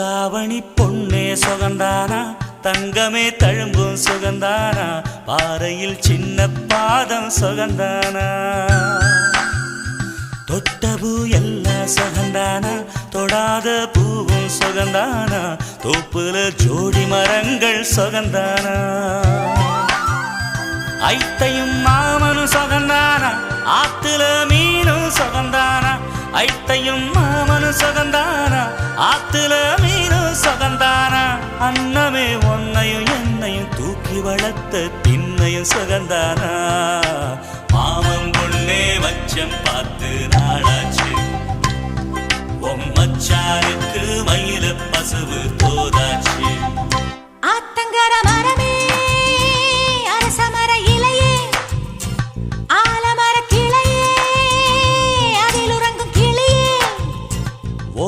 தாவணி பொன்னே சுகந்தானா தங்கமே தழும்பும் சுகந்தானா பாறையில் சின்ன பாதம் சுகந்தானா தொட்ட பூ எல்லாம் சுகந்தானா தொடாத பூவும் சுகந்தானா தோப்புல ஜோடி மரங்கள் சுகந்தானா ஐத்தையும் மாமனும் சுகந்தானா ஆத்துல மீனும் சுகந்தானா ஐத்தையும் மாமனும் சுகந்தானா ஆத்துல சகந்தானா அன்னமே ஒன்னையும் என்னையும் தூக்கி வளர்த்த திண்ணையும் சகந்தானா? மாமன் பொண்ணே வச்சம் பார்த்து நாளாச்சு. உம்மச்சாருக்கு மயில பசுவு